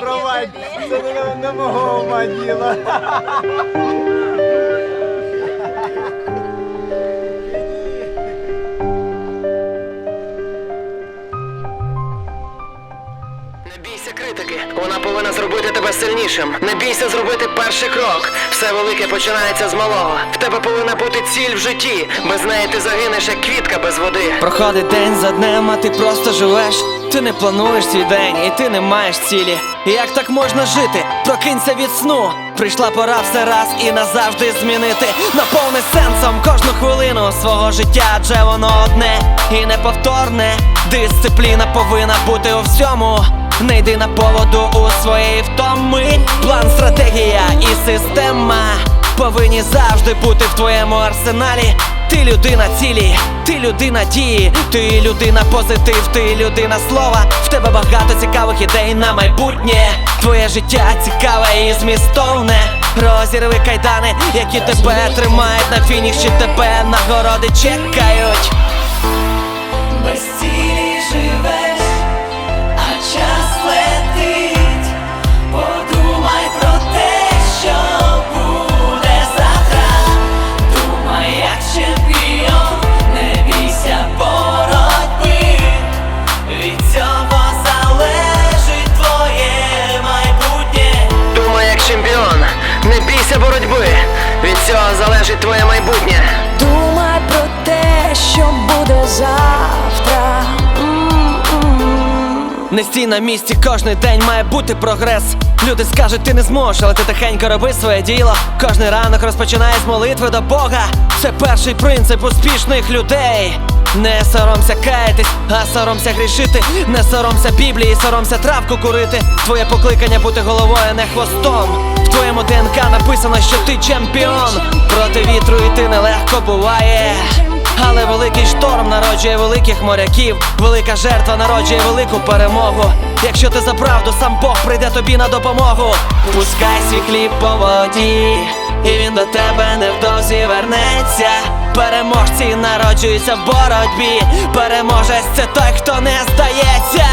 Проваль, це не, мого ума діло. Вона повинна зробити тебе сильнішим. Не бійся зробити перший крок. Все велике починається з малого. В тебе повинна бути ціль в житті. Без неї ти загинеш, як квітка без води. Проходить день за днем, а ти просто живеш. Ти не плануєш свій день, і ти не маєш цілі. Як так можна жити? Прокинься від сну. Прийшла пора все раз і назавжди змінити. Наповни сенсом кожну хвилину свого життя, адже воно одне і неповторне. Дисципліна повинна бути у всьому. Не йди на поводу у своєї втоми. План, стратегія і система повинні завжди бути в твоєму арсеналі. Ти людина цілі, ти людина дії, ти людина позитив, ти людина слова. В тебе багато цікавих ідей на майбутнє. Твоє життя цікаве і змістовне. Розірви кайдани, які тебе тримають на фініші, тебе нагороди чекають. Цього залежить твоє майбутнє. Думай про те, що буде завтра. М-м-м. Не стій на місці, кожний день має бути прогрес. Люди скажуть, ти не зможеш, але ти тихенько роби своє діло. Кожний ранок розпочинає з молитви до Бога. Це перший принцип успішних людей. Не соромся каятись, а соромся грішити. Не соромся Біблії, соромся травку курити. Твоє покликання бути головою, а не хвостом. В твоєму ДНК написано, що ти чемпіон. Проти вітру йти нелегко буває. Але великий шторм народжує великих моряків, велика жертва народжує велику перемогу. Якщо ти за правду, сам Бог прийде тобі на допомогу. Пускай свій хліб по воді, і він до тебе невдовзі вернеться. Переможці народжуються в боротьбі. Переможець це той, хто не здається.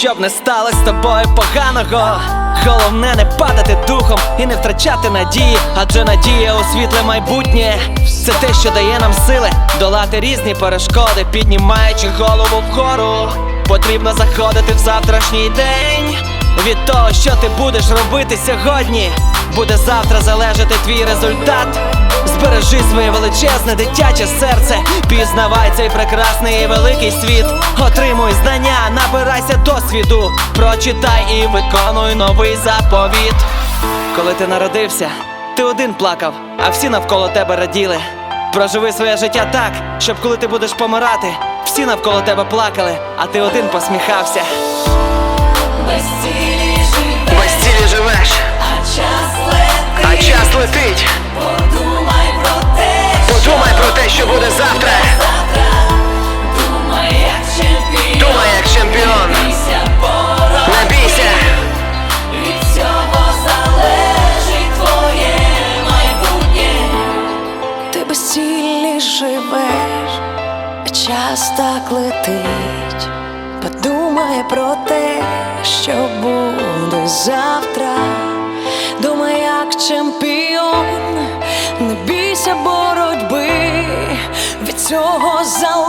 Щоб не сталося з тобою поганого. Головне не падати духом і не втрачати надії, адже надія у світле майбутнє. Це те, що дає нам сили долати різні перешкоди, піднімаючи голову вгору. Потрібно заходити в завтрашній день. Від того, що ти будеш робити сьогодні, буде завтра залежати твій результат. Збережи своє величезне дитяче серце, пізнавай цей прекрасний і великий світ. Отримуй знання, набирайся досвіду, прочитай і виконуй новий заповіт. Коли ти народився, ти один плакав, а всі навколо тебе раділи. Проживи своє життя так, щоб коли ти будеш помирати, всі навколо тебе плакали, а ти один посміхався. Без цілі живеш, Без цілі живеш, а час летить. а час летить. Що буде завтра. Думай, як чемпіон. Думай як чемпіон. Не бійся. Від цього залежить твоє майбутнє. Ти безцільні живеш, час так летить. Подумай про те, що буде завтра. Думай, як чемпіон, цього залежить